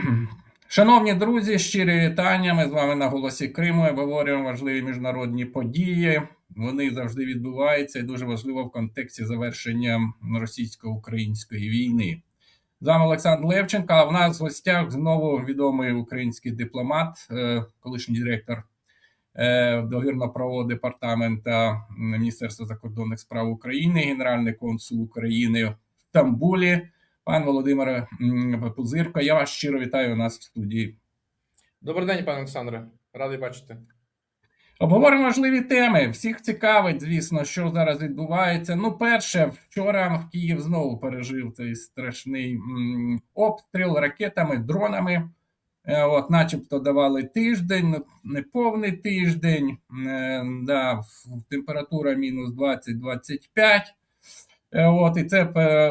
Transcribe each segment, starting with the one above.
Шановні друзі, щирі вітання. Ми з вами на голосі Криму обговорюємо важливі міжнародні події. Вони завжди відбуваються і дуже важливо в контексті завершення російсько-української війни. З вами Олександр Левченко. А в нас в гостях знову відомий український дипломат, е, колишній директор е, договірно-правового департамента Міністерства закордонних справ України, генеральний консул України в Стамбулі. Пан Володимире Пузирко, я вас щиро вітаю у нас в студії. Добрий день, пане Олександре. Радий бачити. Обговоримо важливі теми. Всіх цікавить, звісно, що зараз відбувається. Ну, перше, вчора Київ знову пережив цей страшний обстріл ракетами, дронами. Е, От, начебто давали тиждень, ну, не повний тиждень. Е, да, температура мінус 20-25. Е, От, і це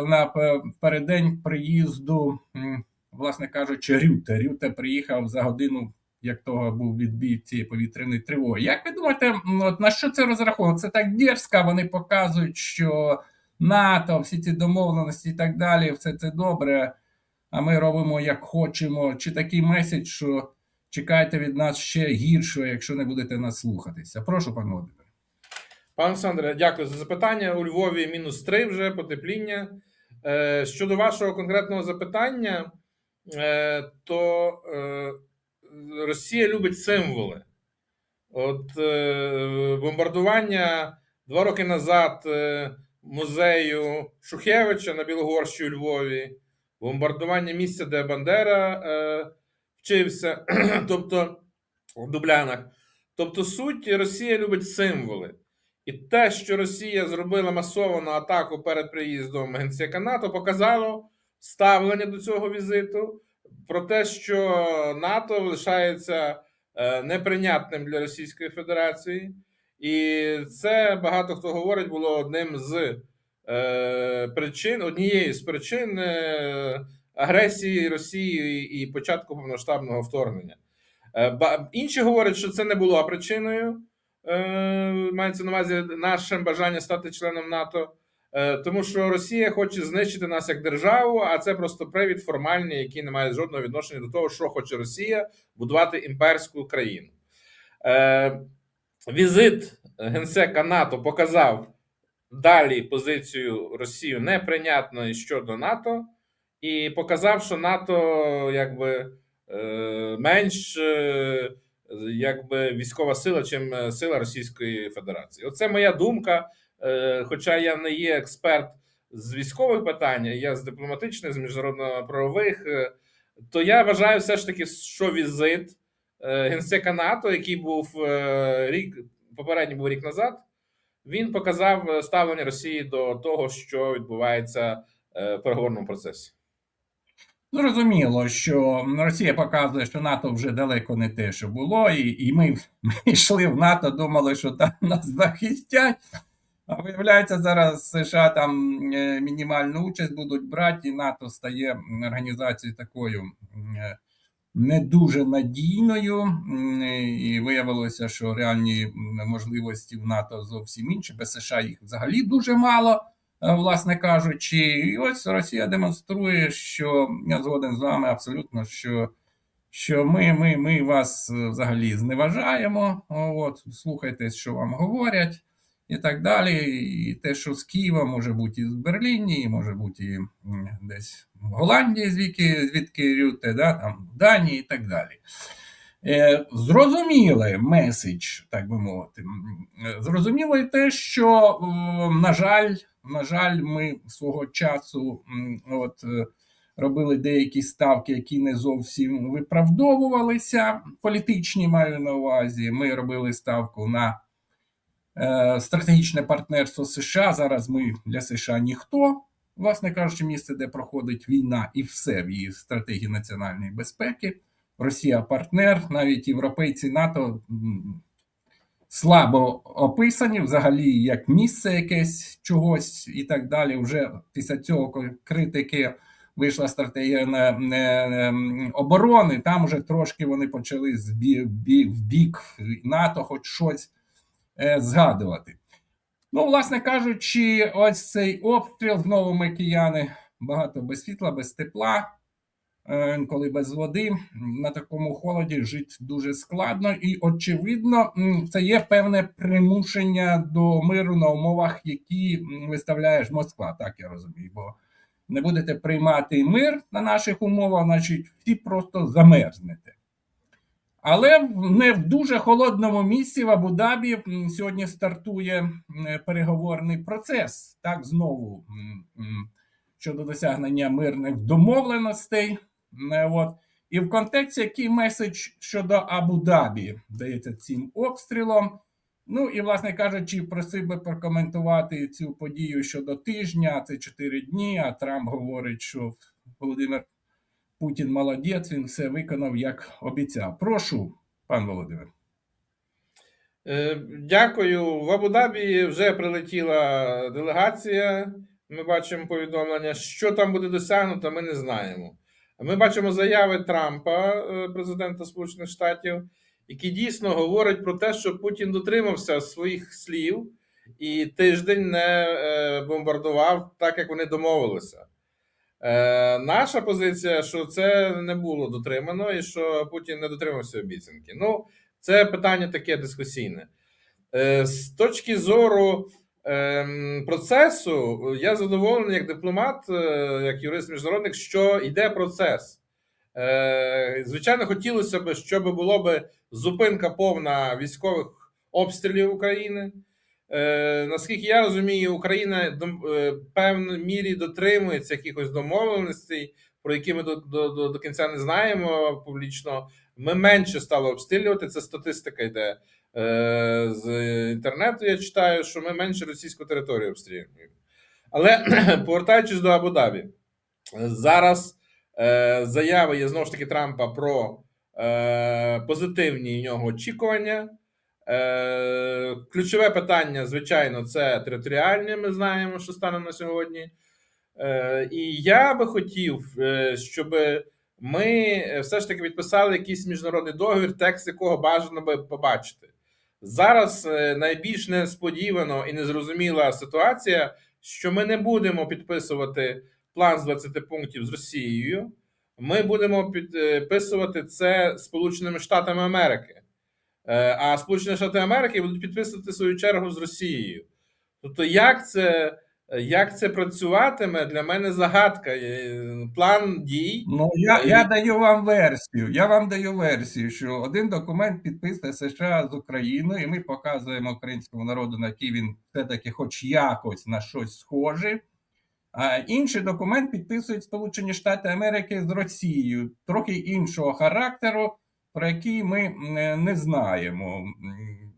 на пе- переддень приїзду, власне кажучи, Рюте. Рюте приїхав за годину, як того був відбій цієї повітряної тривоги. Як ви думаєте, от на що це розраховано? Це так дерзко, вони показують, що НАТО, всі ці домовленості і так далі, все це добре, а ми робимо як хочемо. Чи такий меседж, що чекайте від нас ще гіршого, якщо не будете нас слухатися? Прошу, пане Володимире. Пане Олександре, дякую за запитання. У Львові мінус 3 вже потепління. Е, Щодо вашого конкретного запитання, е, то е, Росія любить символи. От бомбардування два роки назад музею Шухевича на Білогорщі у Львові, бомбардування місця, де Бандера вчився, тобто в Дублянах. Тобто, суть Росія любить символи. І те, що Росія зробила масовану атаку перед приїздом генсека НАТО, показало ставлення до цього візиту про те, що НАТО лишається е, неприйнятним для Російської Федерації, і це багато хто говорить було одним з е, причин, однією з причин е, агресії Росії і початку повноштабного вторгнення. Інші говорять, що це не було причиною. Е, мається на увазі наше бажання стати членом НАТО, Е, тому що Росія хоче знищити нас як державу, а це просто привід формальний, який не має жодного відношення до того, що хоче Росія будувати імперську країну. Е, Візит генсека НАТО показав далі позицію Росії неприйнятної щодо НАТО, і показав, що НАТО якби менш якби військова сила, чим е, сила Російської Федерації. Оце моя думка. Е, Хоча я не є експерт з військових питань, я з дипломатичних, з міжнародно-правових, е, то я вважаю все ж таки, що візит генсека НАТО, який був рік, попередній був рік назад, він показав ставлення Росії до того, що відбувається в переговорному процесі. Зрозуміло, що Росія показує, що НАТО вже далеко не те, що було, і, і ми, ми йшли в НАТО, думали, що там нас захистять. А виявляється, зараз США там е, мінімальну участь будуть брати, і НАТО стає організацією такою е, не дуже надійною. І виявилося, що реальні можливості в НАТО зовсім інші. Без США їх взагалі дуже мало е, власне кажучи, і ось Росія демонструє, що я згоден з вами абсолютно, що, що ми, ми, ми вас е, взагалі зневажаємо. От, слухайте, що вам говорять, і так далі. І те, що з Києва може бути і з Берліні, і може бути і десь в Голландії, звідки, звідки Рюте, да, там, в Данії і так далі. Е, Зрозумілий меседж, так би мовити. Е, Зрозуміло і те, що, е, на жаль, на жаль, ми свого часу от, е, робили деякі ставки, які не зовсім виправдовувалися, політичні маю на увазі. Ми робили ставку на е, стратегічне партнерство США. Зараз ми для США ніхто, власне кажучи, місце, де проходить війна, і все в її стратегії національної безпеки. Росія партнер, навіть європейці НАТО слабо описані, взагалі як місце якесь чогось і так далі. Вже після цього критики вийшла стратегія на, на, на оборони. Там вже трошки вони почали з бі, бі, в бік НАТО, хоч щось е, згадувати. Ну, власне кажучи, ось цей обстріл знову ми кияни багато без світла, без тепла. Е, інколи без води. На такому холоді жити дуже складно, і очевидно, це є певне примушення до миру на умовах, які м, виставляє ж Москва, так я розумію. Бо не будете приймати мир на наших умовах, значить, всі просто замерзнете. Але не в дуже холодному місці в Абу-Дабі сьогодні стартує переговорний процес. Так, знову щодо досягнення мирних домовленостей. Е, От. І в контексті який меседж щодо Абу-Дабі дається цим обстрілом. Ну і, власне кажучи, просив би прокоментувати цю подію щодо тижня, це 4 дні. А Трамп говорить, що Володимир Путін молодець, він все виконав як обіцяв. Прошу, пан Володимир. Е, Дякую. В Абу-Дабі вже прилетіла делегація. Ми бачимо повідомлення. Що там буде досягнуто, ми не знаємо. Ми бачимо заяви Трампа, е, президента Сполучених Штатів, які дійсно говорять про те, що Путін дотримався своїх слів і тиждень не е, бомбардував так, як вони домовилися. Е, Наша позиція, що це не було дотримано, і що Путін не дотримався обіцянки. Ну, це питання таке дискусійне. З точки зору процесу, я задоволений як дипломат, е, як юрист міжнародник, що йде процес. Е, Звичайно, хотілося б, щоб було б зупинка повна військових обстрілів України. Е, Наскільки я розумію, Україна е, в певній мірі дотримується якихось домовленостей, про які ми до, до, до, кінця не знаємо публічно. Ми менше стали обстрілювати. Це статистика йде е, з інтернету. Я читаю, що ми менше російську територію обстрілюємо. Але повертаючись до Абу-Дабі, зараз е, заяви є знову ж таки Трампа про е, позитивні в нього очікування. Е, ключове питання, звичайно, це територіальне. Ми знаємо, що стане на сьогодні. Е, і я би хотів, е, щоб ми е, все ж таки підписали якийсь міжнародний договір, текст якого бажано би побачити. Зараз е, найбільш несподівано і незрозуміла ситуація, що ми не будемо підписувати план з 20 пунктів з Росією. Ми будемо підписувати це Сполученими Штатами Америки. Е, А Сполучені Штати Америки будуть підписувати свою чергу з Росією. Тобто, як це, як це працюватиме, для мене загадка. Е, План дій. Ну, я, я даю вам версію. Я вам даю версію, що один документ підписує США з Україною, і ми показуємо українському народу, на який він все-таки хоч якось на щось схожий. А інший документ підписують Сполучені Штати Америки з Росією, трохи іншого характеру, про який ми е, не знаємо.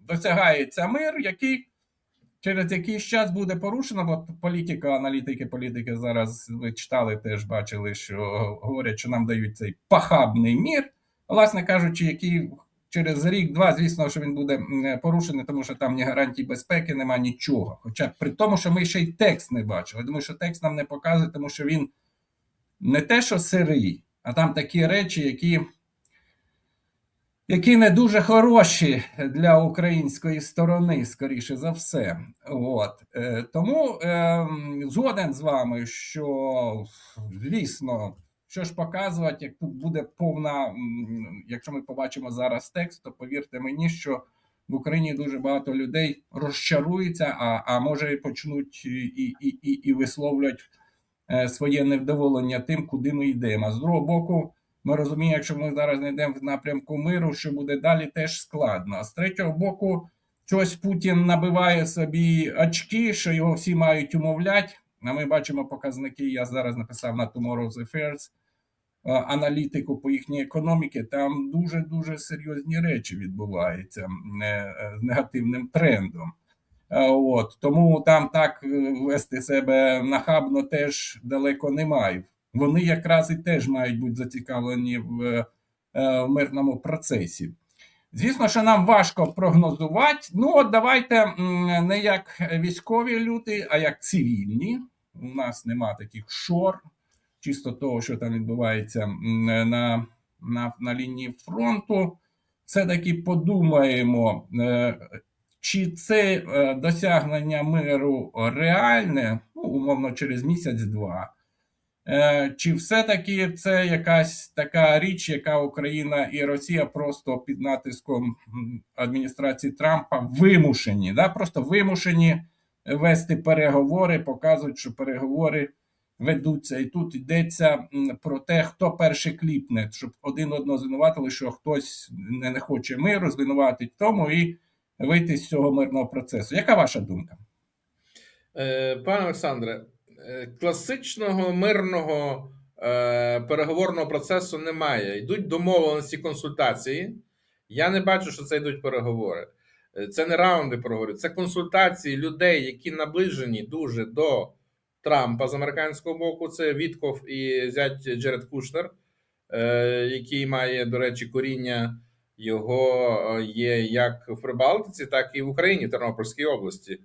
Досягається мир, який через якийсь час буде порушено, бо політика, аналітики, політики зараз ви читали, теж бачили, що говорять, що нам дають цей пахабний мір, власне кажучи, який через рік-два, звісно, що він буде порушений, тому що там ні гарантій безпеки, нема нічого. Хоча при тому, що ми ще й текст не бачили. Думаю, що текст нам не показує, тому що він не те, що сирий, а там такі речі, які які не дуже хороші для української сторони, скоріше за все. От. Е, тому е, згоден з вами, що, звісно, що ж показувати, як тут буде повна, якщо ми побачимо зараз текст, то повірте мені, що в Україні дуже багато людей розчаруються, а, а може почнуть і, і, і, і висловлюють е, своє невдоволення тим, куди ми йдемо. А з другого боку, ми розуміємо, якщо ми зараз не йдемо в напрямку миру, що буде далі теж складно. А з третього боку, щось Путін набиває собі очки, що його всі мають умовляти. А ми бачимо показники. Я зараз написав на Tomorrow's Affairs е, аналітику по їхній економіці. Там дуже дуже серйозні речі відбуваються е, е, з негативним трендом. От тому там так вести себе нахабно теж далеко немає. Вони якраз і теж мають бути зацікавлені в, е, в мирному процесі. Звісно, що нам важко прогнозувати. Ну, от давайте не як військові люди, а як цивільні. У нас нема таких шор, чисто того, що там відбувається на, на, на лінії фронту. Все-таки подумаємо, е, чи це е, досягнення миру реальне, ну, умовно, через місяць-два. Е, Чи все-таки це якась така річ, яка Україна і Росія просто під натиском адміністрації Трампа вимушені, да? просто вимушені вести переговори, показують, що переговори ведуться. І тут йдеться про те, хто перший кліпне, щоб один одного звинуватили, що хтось не, хоче миру, звинуватить тому і вийти з цього мирного процесу. Яка ваша думка? Е, Пане Олександре, класичного мирного е, переговорного процесу немає. Йдуть домовленості консультації. Я не бачу, що це йдуть переговори. Е, Це не раунди переговорів, це консультації людей, які наближені дуже до Трампа з американського боку. Це Вітков і зять Джеред Кушнер, е, який має, до речі, коріння його е, є як в Прибалтиці, так і в Україні, в Тернопільській області.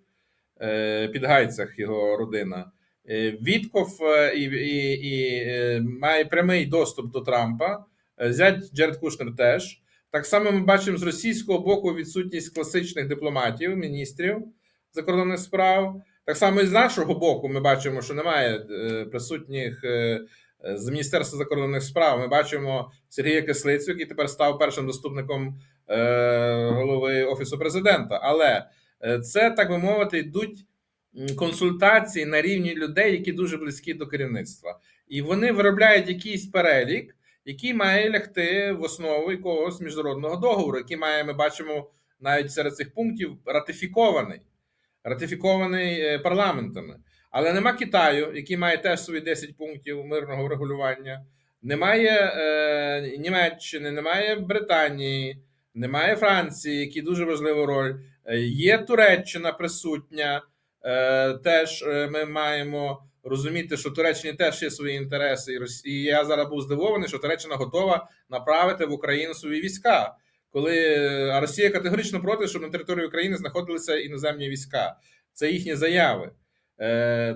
Е, Під Гайцях його родина. Е, Вітков е, і, і, і е, має прямий доступ до Трампа. Зять Джеред Кушнер теж. Так само ми бачимо з російського боку відсутність класичних дипломатів, міністрів закордонних справ. Так само і з нашого боку ми бачимо, що немає присутніх з Міністерства закордонних справ. Ми бачимо Сергія Кислицю, який тепер став першим заступником голови Офісу президента. Але це, так би мовити, йдуть консультації на рівні людей, які дуже близькі до керівництва. І вони виробляють якийсь перелік, який має лягти в основу якогось міжнародного договору, який має, ми бачимо навіть серед цих пунктів ратифікований, ратифікований е, парламентами. Але нема Китаю, який має теж свої 10 пунктів мирного врегулювання. Немає е, Німеччини, немає Британії, немає Франції, які дуже важливу роль. Е, Є Туреччина присутня. Е, теж е, ми маємо розуміти, що Туреччині теж є свої інтереси, і я зараз був здивований, що Туреччина готова направити в Україну свої війська, коли е, а Росія категорично проти, щоб на території України знаходилися іноземні війська. Це їхні заяви.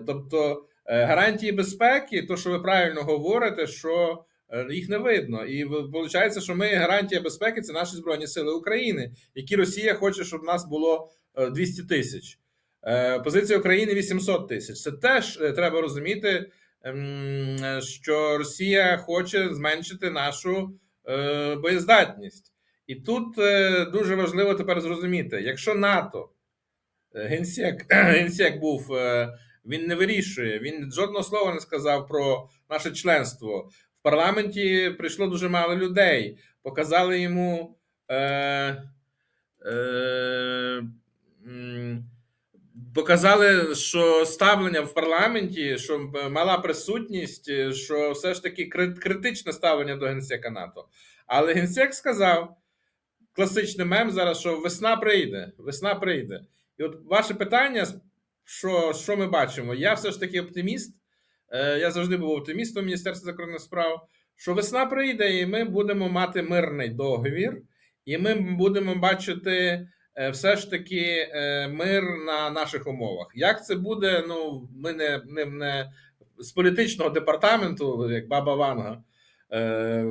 Тобто гарантії безпеки, то що ви правильно говорите, що їх не видно, і виходить, що ми гарантія безпеки це наші збройні сили України, які Росія хоче, щоб нас було е, 200 тисяч. Е, Позиція України 800 тисяч. Це теж е, треба розуміти, ем, що Росія хоче зменшити нашу е, боєздатність. І тут дуже важливо тепер зрозуміти, якщо НАТО, генсек, генсек був, він не вирішує, він жодного слова не сказав про наше членство. В парламенті прийшло дуже мало людей, показали йому. Е, е, Показали, що ставлення в парламенті, що мала присутність, що все ж таки критичне ставлення до генсека НАТО. Але генсек сказав класичний мем зараз, що весна прийде, весна прийде. І от ваше питання, що, що ми бачимо? Я все ж таки оптиміст. Е, Я завжди був оптимістом Міністерства закордонних справ. Що весна прийде, і ми будемо мати мирний договір, і ми будемо бачити е, все ж таки е, мир на наших умовах. Як це буде? Ну, ми не, не, не з політичного департаменту, як Баба Ванга, е,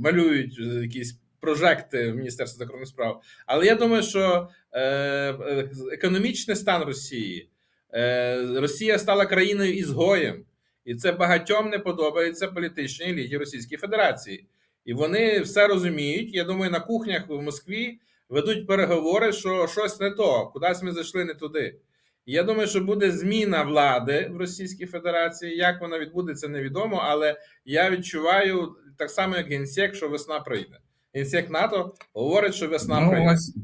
малюють якісь прожекти в Міністерстві закордонних справ. Але я думаю, що е, е, економічний стан Росії, е, Росія стала країною ізгоєм, і це багатьом не подобається політичній еліті Російської Федерації. І вони все розуміють. Я думаю, на кухнях в Москві ведуть переговори, що щось не то, кудись ми зайшли не туди. Я думаю, що буде зміна влади в Російській Федерації. Як вона відбудеться, невідомо, але я відчуваю так само, як генсек, що весна прийде. Генсек НАТО говорить, що весна Ну, прийде. ось,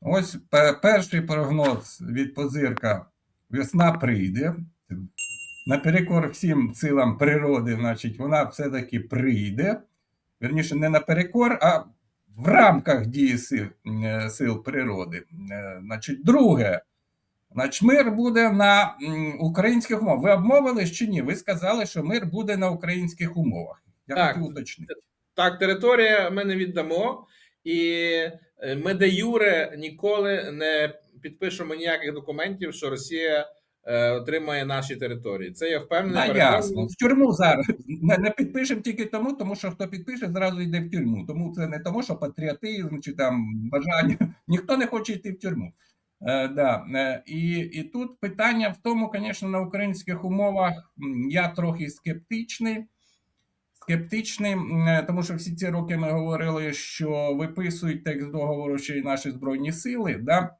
ось перший прогноз від позирка весна прийде. Наперекор всім силам природи, значить, вона все-таки прийде. Верніше, не наперекор, а в рамках дії сил, е, сил природи. Е, Значить, друге, значить, мир буде на українських умовах. Ви обмовились чи ні? Ви сказали, що мир буде на українських умовах. Я Так. хотів уточнити. Так, територія ми не віддамо, і е, ми де Юре ніколи не підпишемо ніяких документів, що Росія отримає наші території. Це я впевнений. Да, ясно. В тюрму зараз не, не підпишемо тільки тому, тому що хто підпише, зразу йде в тюрму. Тому це не тому, що патріотизм чи там бажання. Ніхто не хоче йти в тюрму. Е, да. е, І, і тут питання в тому, звісно, на українських умовах я трохи скептичний. Скептичний, тому що всі ці роки ми говорили, що виписують текст договору ще й наші збройні сили. Да?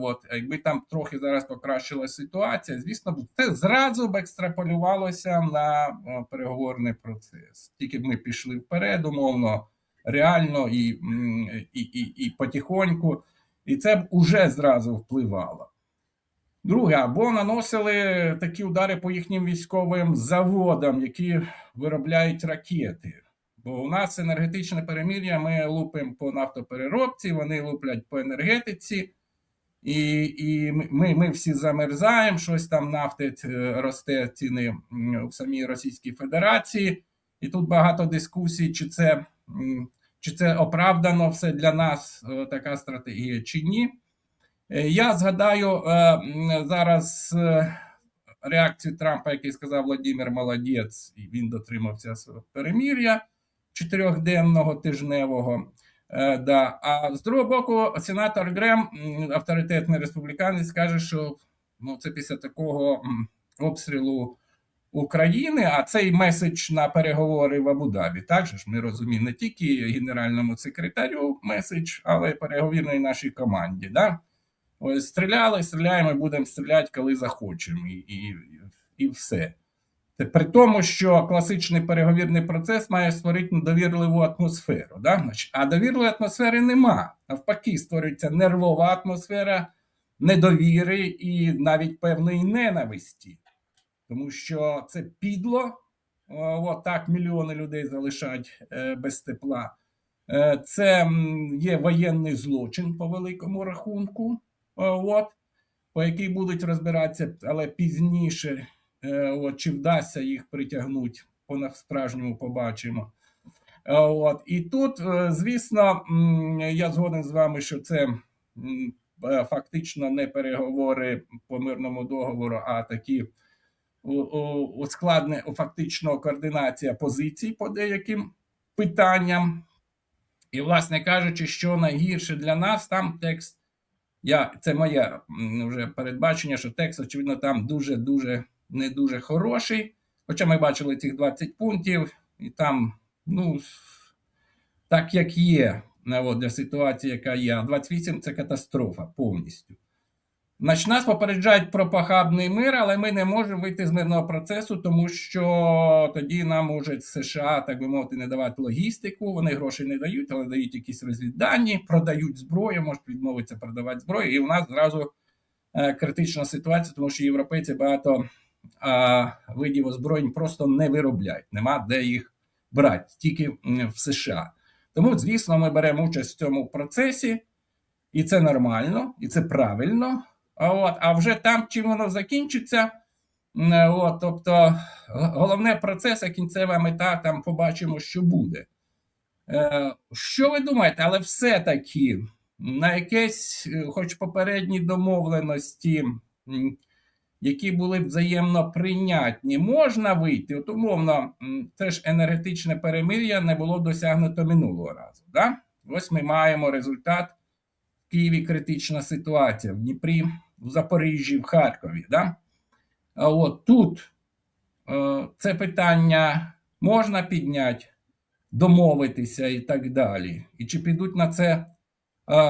От, якби там трохи зараз покращилася ситуація, звісно, це зразу б екстраполювалося на переговорний процес. Тільки б ми пішли вперед, умовно, реально і, і, і, і потихоньку. І це б уже зразу впливало. Друге, або наносили такі удари по їхнім військовим заводам, які виробляють ракети. Бо у нас енергетичне перемір'я, ми лупимо по нафтопереробці, вони луплять по енергетиці, і, і ми, ми всі замерзаємо, щось там нафти е, росте ціни в самій Російській Федерації. І тут багато дискусій, чи це, чи це оправдано все для нас е, така стратегія, чи ні. Е, Я згадаю е, зараз е, реакцію Трампа, який сказав Владимир молодець, і він дотримався свого перемір'я чотирьохденного тижневого. Да. А з другого боку, сенатор Грем, авторитетний республіканець, каже, що ну, це після такого обстрілу України, а цей меседж на переговори в Абу-Дабі. Так же ж ми розуміємо не тільки генеральному секретарю меседж, але й переговірній нашій команді. Да? Стріляли, стріляємо, і будемо стріляти, коли захочемо, і, і, і все. При тому, що класичний переговірний процес має створити довірливу атмосферу. Да? А довірливої атмосфери нема. Навпаки, створюється нервова атмосфера недовіри і навіть певної ненависті. Тому що це підло, О, так мільйони людей залишать е, без тепла. Е, Це є воєнний злочин по великому рахунку, от, по який будуть розбиратися, але пізніше, е, от, чи вдасться їх притягнути, по справжньому побачимо. Е, От. І тут, е, звісно, я згоден з вами, що це е, фактично не переговори по мирному договору, а такі ускладне фактично координація позицій по деяким питанням. І, власне кажучи, що найгірше для нас, там текст. Я, це моє вже передбачення, що текст, очевидно, там дуже-дуже не дуже хороший. Хоча ми бачили цих 20 пунктів, і там, ну, так як є, от, для ситуації, яка є. А 28 це катастрофа повністю. Значить, нас попереджають про похабний мир, але ми не можемо вийти з мирного процесу, тому що тоді нам можуть США, так би мовити, не давати логістику. Вони грошей не дають, але дають якісь розвіддані, продають зброю, можуть відмовитися продавати зброю. І у нас зразу е, критична ситуація, тому що європейці багато е, видів озброєнь просто не виробляють. Нема де їх брати, тільки в США. Тому, звісно, ми беремо участь в цьому процесі, і це нормально, і це правильно. От, а вже там, чим воно закінчиться, от, тобто головне процес, а кінцева мета, там побачимо, що буде. Е, що ви думаєте, але все-таки на якесь, е, хоч попередні домовленості, які були б взаємно прийнятні, можна вийти? От умовно, це ж енергетичне перемир'я не було досягнуто минулого разу. Да? Ось ми маємо результат. В Києві критична ситуація, в Дніпрі, в Запоріжжі, в Харкові. Да? От тут е, це питання можна підняти, домовитися і так далі. І чи підуть на це е,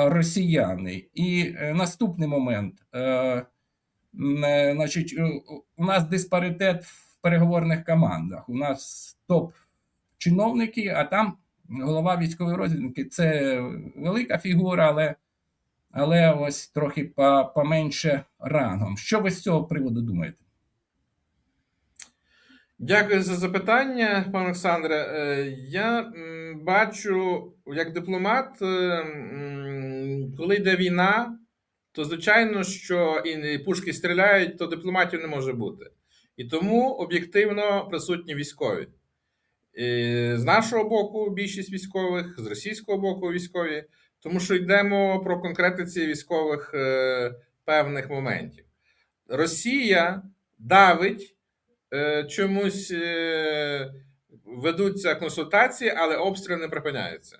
росіяни? І е, наступний момент. Значить, у нас диспаритет в переговорних командах. У нас топ-чиновники, а там голова військової розвідки це велика фігура, але, але ось трохи поменше рангом. Що ви з цього приводу думаєте? Дякую за запитання, пане Олександре. Е, Я бачу, як дипломат, е, коли йде війна, то звичайно, що і пушки стріляють, то дипломатів не може бути. І тому об'єктивно присутні військові. І з нашого боку більшість військових, з російського боку військові, тому що йдемо про конкретиці військових е, певних моментів. Росія давить е, чомусь е, ведуться консультації, але обстріли не припиняються.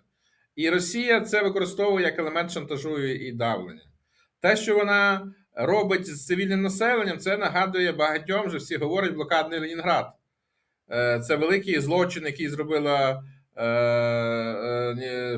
І Росія це використовує як елемент шантажу і давлення. Те, що вона робить з цивільним населенням, це нагадує багатьом, вже всі говорять блокадний Ленінград. Е, Це великий злочин, який зробила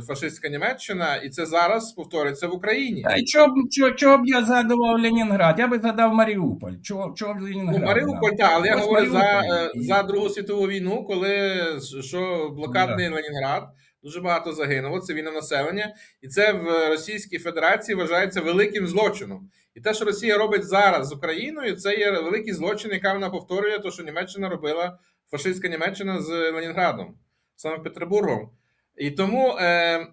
фашистська Німеччина, і це зараз повторюється в Україні. А чого б, чого, чого б я згадував Ленінград? Я би згадав Маріуполь. Чого, чого б Ленінград? Ну, Маріуполь, так, але я говорю за, е, за Другу світову війну, коли що блокадний Ленінград, дуже багато загинуло цивільне населення, і це в Російській Федерації вважається великим злочином. І те, що Росія робить зараз з Україною, це є великий злочин, яка вона повторює, те, що Німеччина робила, фашистська Німеччина з Ленінградом, саме Петербургом. І тому е,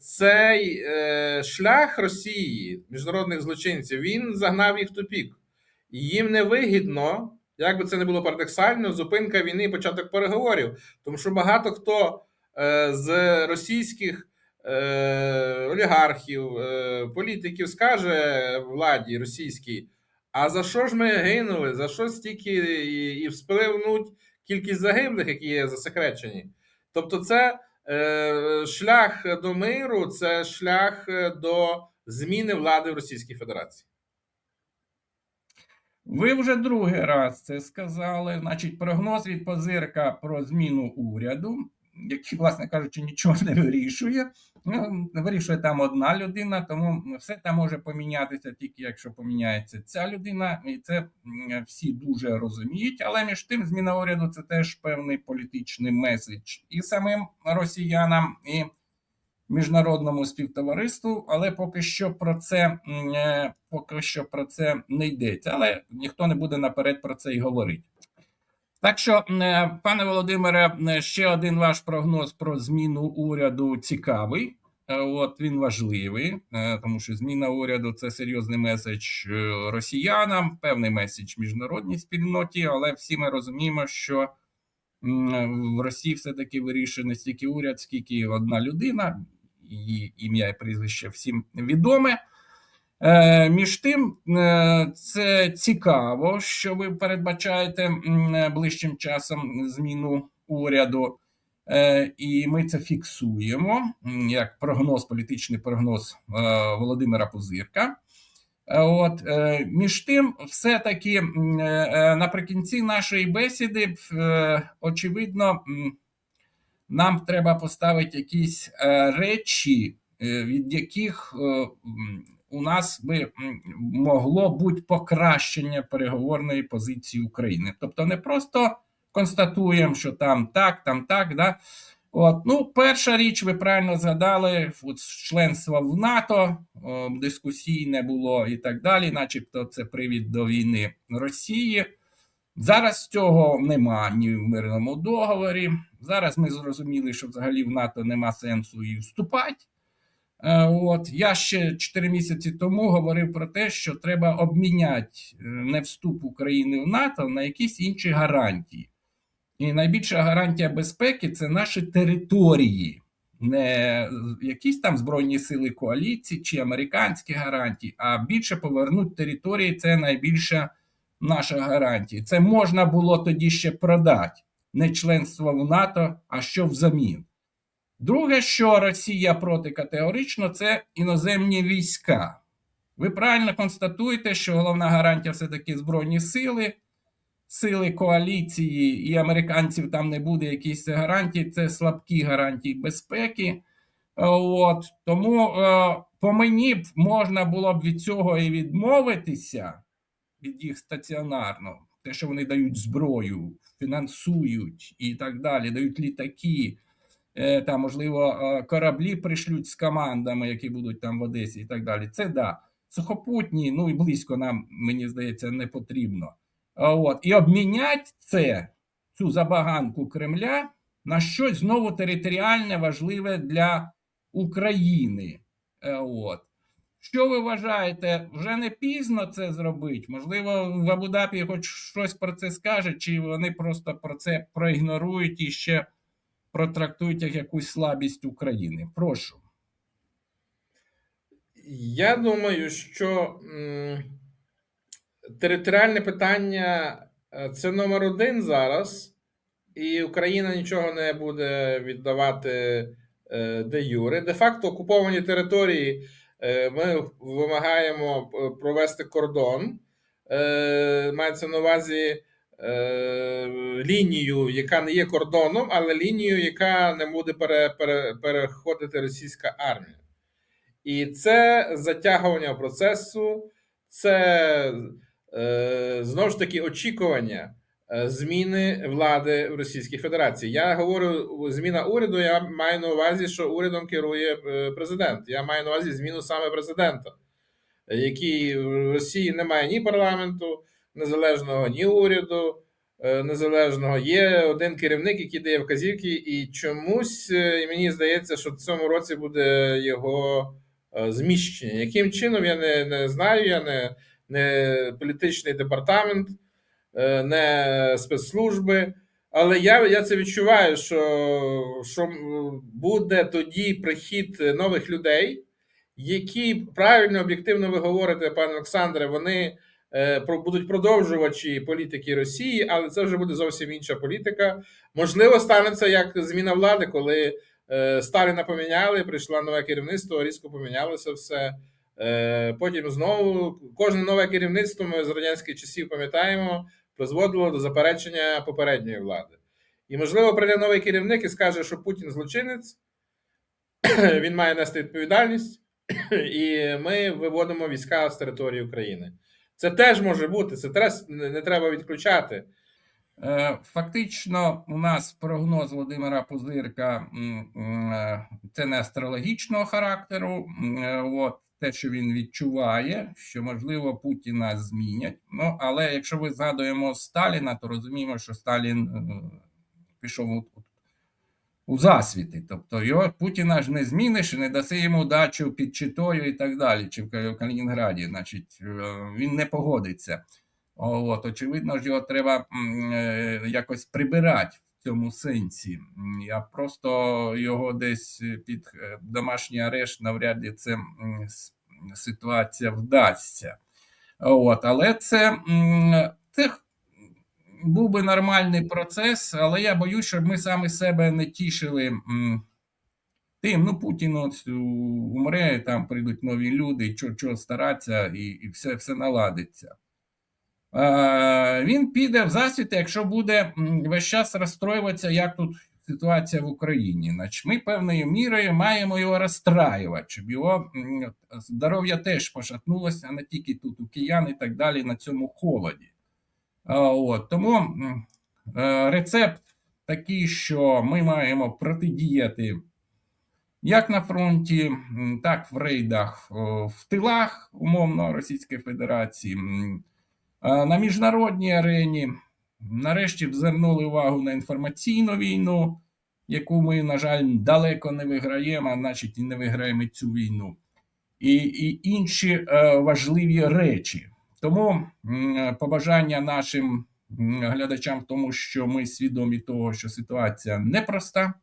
цей е, шлях Росії, міжнародних злочинців, він загнав їх в тупік. Їм не вигідно, як би це не було парадоксально, зупинка війни і початок переговорів. Тому що багато хто е, з російських е, олігархів, е, політиків скаже владі російській: а за що ж ми гинули? За що стільки і, і вспливнуть кількість загиблих, які є засекречені? Тобто, це е, шлях до миру, це шлях до зміни влади в Російській Федерації. Ви вже другий раз це сказали. Значить, прогноз від Позирка про зміну уряду, який, власне кажучи, нічого не вирішує. Ну, вирішує там одна людина, тому все там може помінятися тільки якщо поміняється ця людина, і це всі дуже розуміють. Але між тим, зміна уряду це теж певний політичний меседж і самим росіянам, і міжнародному співтовариству, але поки що про це е, поки що про це не йдеться. Але ніхто не буде наперед про це й говорити. Так що, е, пане Володимире, е, ще один ваш прогноз про зміну уряду цікавий. Е, От він важливий, тому що зміна уряду це серйозний меседж росіянам, певний меседж міжнародній спільноті, але всі ми розуміємо, що в Росії все-таки вирішує не стільки уряд, скільки одна людина, її ім'я і прізвище всім відоме. Е, між тим, е, це цікаво, що ви передбачаєте ближчим часом зміну уряду, е, і ми це фіксуємо як прогноз, політичний прогноз Володимира Пузирка. От між тим, все-таки наприкінці нашої бесіди, очевидно, нам треба поставити якісь речі, від яких у нас би могло бути покращення переговорної позиції України. Тобто не просто констатуємо, що там так, там так. Да? От, ну, перша річ, ви правильно згадали, от, членство в НАТО, о, дискусійне було і так далі, начебто це привід до війни Росії. Зараз цього нема ні в мирному договорі. Зараз ми зрозуміли, що взагалі в НАТО нема сенсу і вступати. Е, От я ще 4 місяці тому говорив про те, що треба обміняти е, не вступ України в НАТО на якісь інші гарантії. І найбільша гарантія безпеки це наші території, не якісь там збройні сили коаліції чи американські гарантії, а більше повернути території це найбільша наша гарантія. Це можна було тоді ще продати не членство в НАТО, а що взамін. Друге, що Росія проти категорично, це іноземні війська. Ви правильно констатуєте, що головна гарантія все-таки збройні сили, сили коаліції і американців там не буде якісь гарантії, це слабкі гарантії безпеки. От тому е, по мені б можна було б від цього і відмовитися від їх стаціонарно. Те, що вони дають зброю, фінансують і так далі, дають літаки. Е, Там, можливо, е, кораблі пришлють з командами, які будуть там в Одесі, і так далі. Це да. Сухопутні, ну і близько нам, мені здається, не потрібно. От. І обміняти це, цю забаганку Кремля на щось знову територіальне важливе для України. Е, От. Що ви вважаєте, вже не пізно це зробити? Можливо, в Абу-Дабі хоч щось про це скаже, чи вони просто про це проігнорують і ще протрактують як якусь слабість України? Прошу. Я думаю, що територіальне питання е, це номер один зараз, і Україна нічого не буде віддавати е, де юре. Де факто окуповані території Е, Ми вимагаємо провести кордон. Мається на увазі лінію, яка не є кордоном, але лінію, яка не буде пере, пере, переходити російська армія. І це затягування процесу, це е, знову ж таки очікування е, зміни влади в Російській Федерації. Я говорю зміна уряду. Я маю на увазі, що урядом керує е, президент. Я маю на увазі зміну саме президента, е, який в Росії немає ні парламенту незалежного, ні уряду е, незалежного. Є один керівник, який дає вказівки, і чомусь е, мені здається, що в цьому році буде його е, зміщення. Яким чином я не, не знаю, я не, не політичний департамент, не спецслужби. Але я, я це відчуваю, що, що буде тоді прихід нових людей, які правильно, об'єктивно ви говорите, пане Олександре, вони будуть продовжувачі політики Росії, але це вже буде зовсім інша політика. Можливо, станеться як зміна влади, коли е, Сталіна поміняли, прийшло нове керівництво, різко помінялося все. Е, Потім знову кожне нове керівництво, ми з радянських часів пам'ятаємо, призводило до заперечення попередньої влади. І, можливо, прийде новий керівник і скаже, що Путін злочинець, він має нести відповідальність, і ми виводимо війська з території України. Це теж може бути, це трес- не треба відключати. Е, Фактично, у нас прогноз Володимира Пузирка е, це не астрологічного характеру. е, От те, що він відчуває, що можливо Путіна змінять. Ну але якщо ви згадуємо Сталіна, то розуміємо, що Сталін пішов у, у засвіти. Тобто його Путіна ж не зміниш, і не даси йому дачу під Читою і так далі, чи в Ка- Калінінграді. Значить, е, він не погодиться. От, очевидно ж, його треба е, якось прибирати в цьому сенсі. Я просто його десь під е, домашній арешт навряд це ситуація вдасться. От, але це, це був би нормальний процес, але я боюсь, щоб ми самі себе не тішили. Тим, ну Путін умре, там прийдуть нові люди, що, що старатися, і, і все, все наладиться. Е, він піде в засвіт, якщо буде весь час розстроюватися, як тут ситуація в Україні. Значить, ми певною мірою маємо його розстраювати, щоб його здоров'я теж пошатнулося, а не тільки тут у киян і так далі на цьому холоді. От, тому е, рецепт такий, що ми маємо протидіяти як на фронті, так в рейдах в тилах, умовно, Російської Федерації. На міжнародній арені нарешті звернули увагу на інформаційну війну, яку ми, на жаль, далеко не виграємо, а значить, і не виграємо цю війну, і, і інші е, важливі речі. Тому побажання нашим глядачам тому, що ми свідомі того, що ситуація непроста.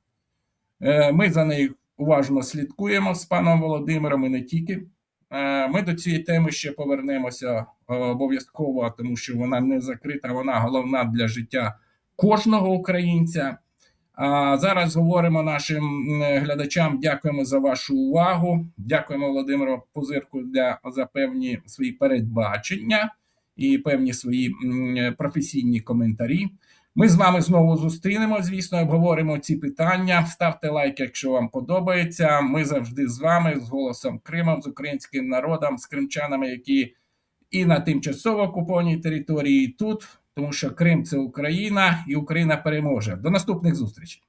Е, Ми за нею уважно слідкуємо з паном Володимиром і не тільки. Е, Ми до цієї теми ще повернемося е, обов'язково, тому що вона не закрита, вона головна для життя кожного українця. А зараз говоримо нашим глядачам. Дякуємо за вашу увагу. Дякуємо Володимиру Пузирку для за певні свої передбачення і певні свої професійні коментарі. Ми з вами знову зустрінемо. Звісно, обговоримо ці питання. Ставте лайк, якщо вам подобається. Ми завжди з вами, з голосом Кримом, з українським народом, з кримчанами, які і на тимчасово окупованій території, і тут, тому що Крим це Україна, і Україна переможе. До наступних зустрічей.